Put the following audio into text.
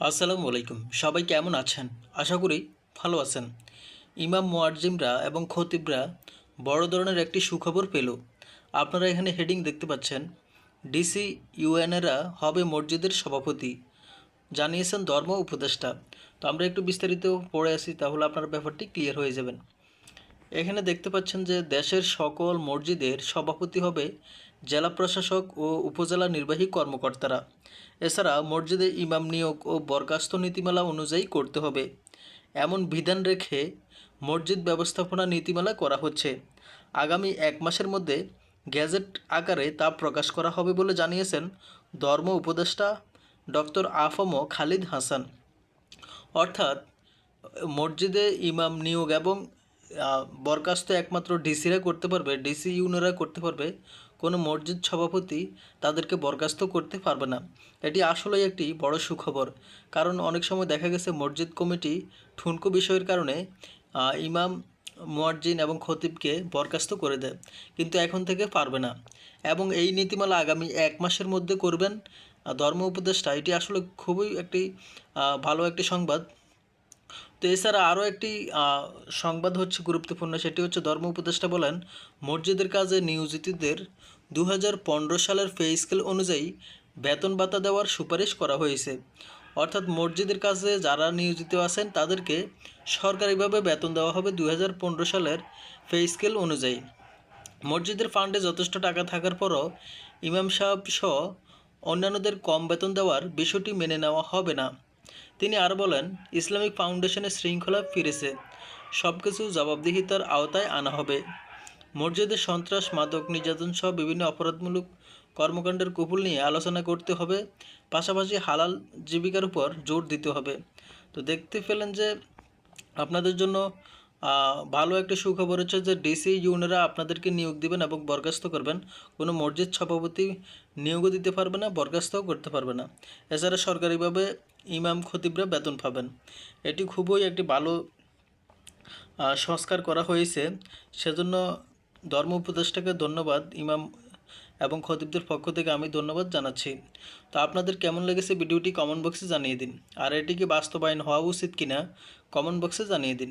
আসসালামু আলাইকুম। সবাই কেমন আছেন? আশা করি ভালো আছেন। ইমাম মোয়াজ্জিমরা এবং খতিবরা বড় ধরনের একটি সুখবর পেল। আপনারা এখানে হেডিং দেখতে পাচ্ছেন। ডিসি ইউএনএরা হবে মসজিদের সভাপতি। জানিয়েছেন ধর্ম উপদেষ্টা। তো আমরা একটু বিস্তারিত পড়ে আসি, তাহলে আপনার ব্যাপারটি ক্লিয়ার হয়ে যাবেন। এখানে দেখতে পাচ্ছেন যে দেশের সকল মসজিদের সভাপতি হবে জেলা প্রশাসক ও উপজেলা নির্বাহী কর্মকর্তারা। এছাড়া মসজিদে ইমাম নিয়োগ ও বরখাস্ত নীতিমালা অনুযায়ী করতে হবে। এমন বিধান রেখে মসজিদ ব্যবস্থাপনা নীতিমালা করা হচ্ছে। আগামী এক মাসের মধ্যে গ্যাজেট আকারে তা প্রকাশ করা হবে বলে জানিয়েছেন ধর্ম উপদেষ্টা ডক্টর আফম খালিদ হাসান। অর্থাৎ মসজিদে ইমাম নিয়োগ এবং বরখাস্ত একমাত্র ডিসিরা করতে পারবে, ডিসি ইউনিয়নরা করতে পারবে কোনো মসজিদ সভাপতি তাদেরকে বরখাস্ত করতে পারবে না। এটি আসলেই একটি বড় সুখবর, কারণ অনেক সময় দেখা গেছে মসজিদ কমিটি ঠুনকো বিষয়ের কারণে ইমাম মুয়াজ্জিন এবং খতিবকে বরখাস্ত করে দেয়, কিন্তু এখন থেকে পারবে না। এবং এই নীতিমালা আগামী এক মাসের মধ্যে করবেন। ধর্ম উপদেষ্টা, এটি আসলে খুবই একটি ভালো একটি সংবাদ। তো এছাড়া আরও একটি সংবাদ হচ্ছে গুরুত্বপূর্ণ, সেটি হচ্ছে ধর্ম উপদেষ্টা বলেন, মসজিদের কাজে নিয়োজিতদের দু হাজার পনেরো সালের পে স্কেল অনুযায়ী বেতন ভাতা দেওয়ার সুপারিশ করা হয়েছে। অর্থাৎ মসজিদের কাজে যারা নিয়োজিত আছেন, তাদেরকে সরকারিভাবে বেতন দেওয়া হবে দু হাজার পনেরো সালের পে স্কেল অনুযায়ী। মসজিদের ফান্ডে যথেষ্ট টাকা থাকার পরও ইমাম সাহেব সহ অন্যান্যদের কম বেতন দেওয়ার বিষয়টি মেনে নেওয়া হবে না। তিনি আর বলেন, ইসলামিক ফাউন্ডেশনের শৃঙ্খলা ফিরেছে। সব কিছু জবাবদিহিতার আওতায় আনা হবে। মসজিদে সন্ত্রাস, মাদক নির্যাতন সহ বিভিন্ন অপরাধমূলক কর্মকাণ্ডের কুপুল নিয়ে আলোচনা করতে হবে। পাশাপাশি হালাল জীবিকার উপর জোর দিতে হবে। তো দেখতে পেলেন যে আপনাদের জন্য ভালো একটা সুখবর হচ্ছে যে ডিসি ইউনিয়নরা আপনাদেরকে নিয়োগ দিবেন এবং বরখাস্ত করবেন। কোনো মসজিদ সভাপতি নিয়োগও দিতে পারবে না, বরখাস্তও করতে পারবে না। এছাড়া সরকারিভাবে ইমাম খতিবরা বেতন পাবেন। এটি খুবই একটি ভালো সংস্কার করা হয়েছে। সেজন্য ধর্ম উপদেষ্টাকে ধন্যবাদ, ইমাম এবং খতিবদের পক্ষ থেকে আমি ধন্যবাদ জানাচ্ছি। তো আপনাদের কেমন লেগেছে ভিডিওটি কমেন্ট বক্সে জানিয়ে দিন। আর এটি কি বাস্তবায়ন হওয়া উচিত কিনা, কমেন্ট বক্সে জানিয়ে দিন।